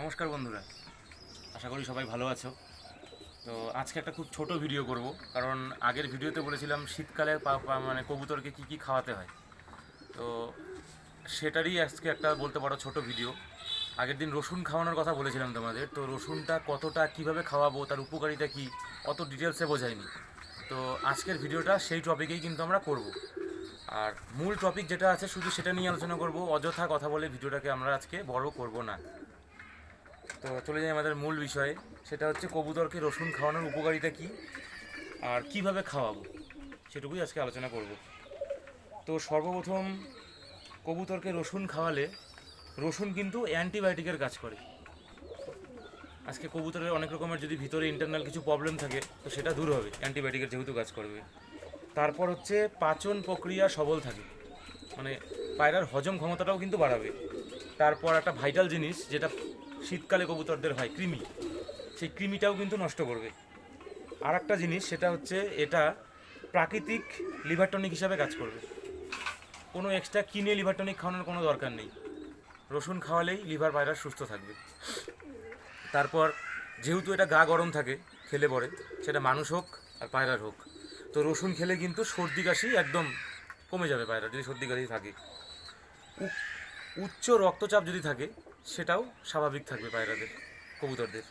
নমস্কার বন্ধুরা। আশা করি সবাই ভালো আছো। তো আজকে একটা খুব ছোট ভিডিও করব, কারণ আগের ভিডিওতে বলেছিলাম শীতকালে মানে কবুতরকে কি কি খাওয়াতে হয়। তো সেটারই আজকে একটা বলতে পারো ছোট ভিডিও আগের দিন রসুন খাওয়ানোর কথা বলেছিলাম তোমাদের, তো রসুনটা কতটা কীভাবে খাওয়াবো, তার উপকারিতা কি, অত ডিটেলসে বোঝায়নি তো আজকের ভিডিওটা সেই টপিকেই কিন্তু আমরা করব। আর মূল টপিক যেটা আছে শুধু সেটা নিয়ে আলোচনা করব, অযথা কথা বলে ভিডিওটাকে আমরা আজকে বড় করব না। তো চলে যাই আমাদের মূল বিষয়ে। সেটা হচ্ছে কবুতরকে রসুন খাওয়ানোর উপকারিতা কি আর কীভাবে খাওয়াবো, সেটুকুই আজকে আলোচনা করব। তো সর্বপ্রথম, কবুতরকে রসুন খাওয়ালে রসুন কিন্তু অ্যান্টিবায়োটিকের কাজ করে। আজকে কবুতরের অনেক রকমের যদি ভিতরে ইন্টারনাল কিছু প্রবলেম থাকে, তো সেটা দূর হবে, অ্যান্টিবায়োটিকের যেহেতু কাজ করবে। তারপর হচ্ছে পাচন প্রক্রিয়া সবল থাকে মানে পায়রার হজম ক্ষমতাটাও কিন্তু বাড়াবে। তারপর একটা ভাইটাল জিনিস, যেটা শীতকালে কবুতরদের হয় কৃমি। সেই কৃমিটাও কিন্তু নষ্ট করবে। আর একটা জিনিস, সেটা হচ্ছে এটা প্রাকৃতিক লিভার টনিক হিসাবে কাজ করবে। কোনো এক্সট্রা কিনে লিভার টনিক খাওয়ানোর কোনো দরকার নেই। রসুন খাওয়ালেই লিভার ভাইরাস সুস্থ থাকবে। তারপর যেহেতু এটা গা গরম থাকে, খেলে পরে, সেটা মানুষ হোক আর পায়রার হোক। তো রসুন খেলে কিন্তু সর্দি কাশি একদম কমে যাবে পায়রা যদি সর্দি কাশি থাকে। উচ্চ রক্তচাপ যদি থাকে সেটাও স্বাভাবিক থাকবে পায়রাদের, কবুতরদের।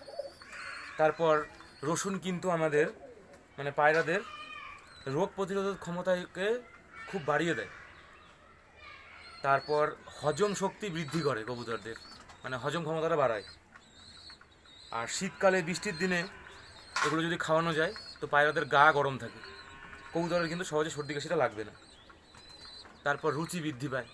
তারপর রসুন কিন্তু আমাদের মানে পায়রাদের রোগ প্রতিরোধক ক্ষমতাকে খুব বাড়িয়ে দেয়। তারপর হজম শক্তি বৃদ্ধি করে কবুতরদের মানে হজম ক্ষমতাটা বাড়ায়। আর শীতকালে, বৃষ্টির দিনে এগুলো যদি খাওয়ানো যায়, তো পায়রাদের গা গরম থাকে। কবুতরের কিন্তু সহজে সর্দি কাশিটা লাগবে না। তারপর রুচি বৃদ্ধি পায়।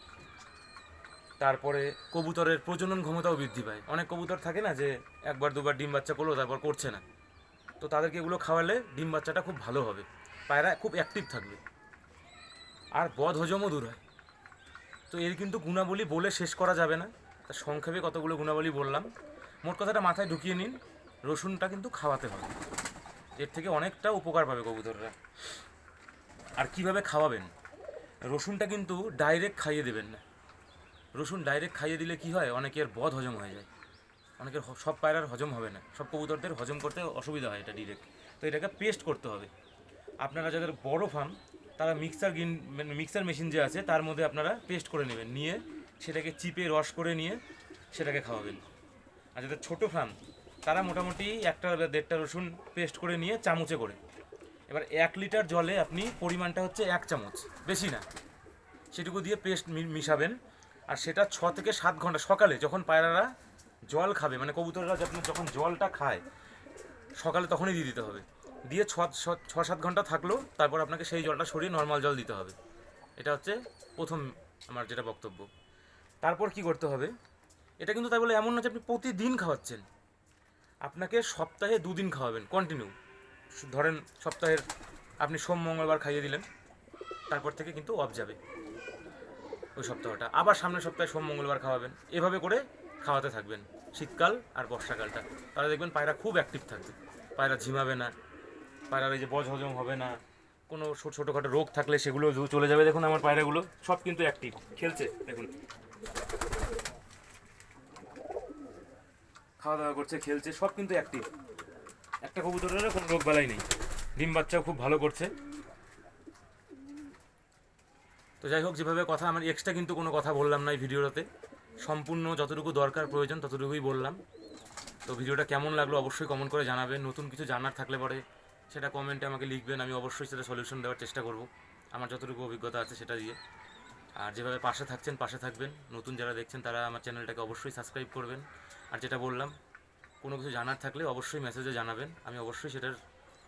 তারপরে কবুতরের প্রজনন ক্ষমতাও বৃদ্ধি পায়। অনেক কবুতর থাকে না যে একবার, দুবার ডিম বাচ্চা করল, তারপর করছে না। তো তাদেরকে এগুলো খাওয়ালে ডিম বাচ্চাটা খুব ভালো হবে। পায়রা খুব অ্যাক্টিভ থাকবে। আর বদ হজমও দূর হয়। তো এর কিন্তু গুণাবলী বলে শেষ করা যাবে না। তা সংক্ষেপে কতগুলো গুণাবলী বললাম। মোট কথাটা মাথায় ঢুকিয়ে নিন, রসুনটা কিন্তু খাওয়াতে হবে। এর থেকে অনেকটা উপকার পাবে কবুতররা। আর কীভাবে খাওয়াবেন? রসুনটা কিন্তু ডাইরেক্ট খাইয়ে দেবেন না। রসুন ডাইরেক্ট খাইয়ে দিলে কি হয়? অনেকের বদ হজম হয়ে যায়। অনেকের সব পায়রার হজম হবে না। সব কবুতরদের হজম করতে অসুবিধা হয় এটা ডিরেক্ট তো এটাকে পেস্ট করতে হবে। আপনারা যাদের বড় ফার্ম তারা মিক্সার গিন মিক্সার মেশিন যে আছে, তার মধ্যে আপনারা পেস্ট করে নেবেন। নিয়ে সেটাকে চিপে রস করে নিয়ে সেটাকে খাওয়াবেন। আর যাদের ছোটো ফার্ম তারা মোটামুটি একটা দেড়টা রসুন পেস্ট করে নিয়ে চামচে করে। এবার এক লিটার জলে আপনি পরিমাণটা হচ্ছে এক চামচ। বেশি না। সেটুকু দিয়ে পেস্ট মিশাবেন। আর সেটা ছ থেকে সাত ঘণ্টা সকালে যখন পায়রারা জল খাবে মানে কবুতররা যখন যখন জলটা খায়, সকালে তখনই দিয়ে দিতে হবে। দিয়ে ছ, ছ- সাত ঘণ্টা থাকল, তারপর আপনাকে সেই জলটা সরিয়ে নর্মাল জল দিতে হবে। এটা হচ্ছে প্রথম আমার যেটা বক্তব্য। তারপর কি করতে হবে? এটা কিন্তু তাই বলে এমন না যে আপনি প্রতিদিন খাওয়াচ্ছেন। আপনাকে সপ্তাহে দুদিন খাওয়াবেন কন্টিনিউ ধরেন সপ্তাহের, আপনি সোম, মঙ্গলবার খাইয়ে দিলেন, তারপর থেকে কিন্তু অফ যাবে। ওই সপ্তাহটা। আবার সামনের সপ্তাহে সোম, মঙ্গলবার খাওয়াবেন। এভাবে করে খাওয়াতে থাকবেন শীতকাল আর বর্ষাকালটা। তাহলে দেখবেন পায়রা খুব অ্যাক্টিভ থাকবে। পায়রা ঝিমাবে না, পায়রার এই যে বজ হজম হবে না, কোনো ছোট, ছোটোখাটো রোগ থাকলে সেগুলো চলে যাবে। দেখুন আমার পায়রাগুলো, সব কিন্তু অ্যাক্টিভ খেলছে, দেখুন। খাওয়া দাওয়া করছে, খেলছে, সব কিন্তু অ্যাক্টিভ একটা কবুতরেরও কোনো রোগ বালাই নেই। ডিম বাচ্চাও খুব ভালো করছে। তো যাই হোক, যেভাবে কথা, আমার এক্সট্রা কিন্তু কোনো কথা বললাম না এই ভিডিওটাতে। সম্পূর্ণ যতটুকু দরকার প্রয়োজন, ততটুকুই বললাম। তো ভিডিওটা কেমন লাগল অবশ্যই কমেন্ট করে জানাবেন। নতুন কিছু জানার থাকলে পরে সেটা কমেন্টে আমাকে লিখবেন, আমি অবশ্যই সেটা সলিউশন দেওয়ার চেষ্টা করব। আমার যতটুকু অভিজ্ঞতা আছে সেটা দিয়ে। আর যেভাবে পাশে থাকছেন, পাশে থাকবেন। নতুন যারা দেখছেন, তারা আমার চ্যানেলটাকে অবশ্যই সাবস্ক্রাইব করবেন। আর যেটা বললাম, কোনো কিছু জানার থাকলে অবশ্যই মেসেজে জানাবেন। আমি অবশ্যই সেটার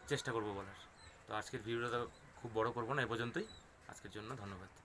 চেষ্টা করব বলার। তো আজকের ভিডিওটা খুব বড় করব না, এ পর্যন্তই। আজকের জন্য ধন্যবাদ।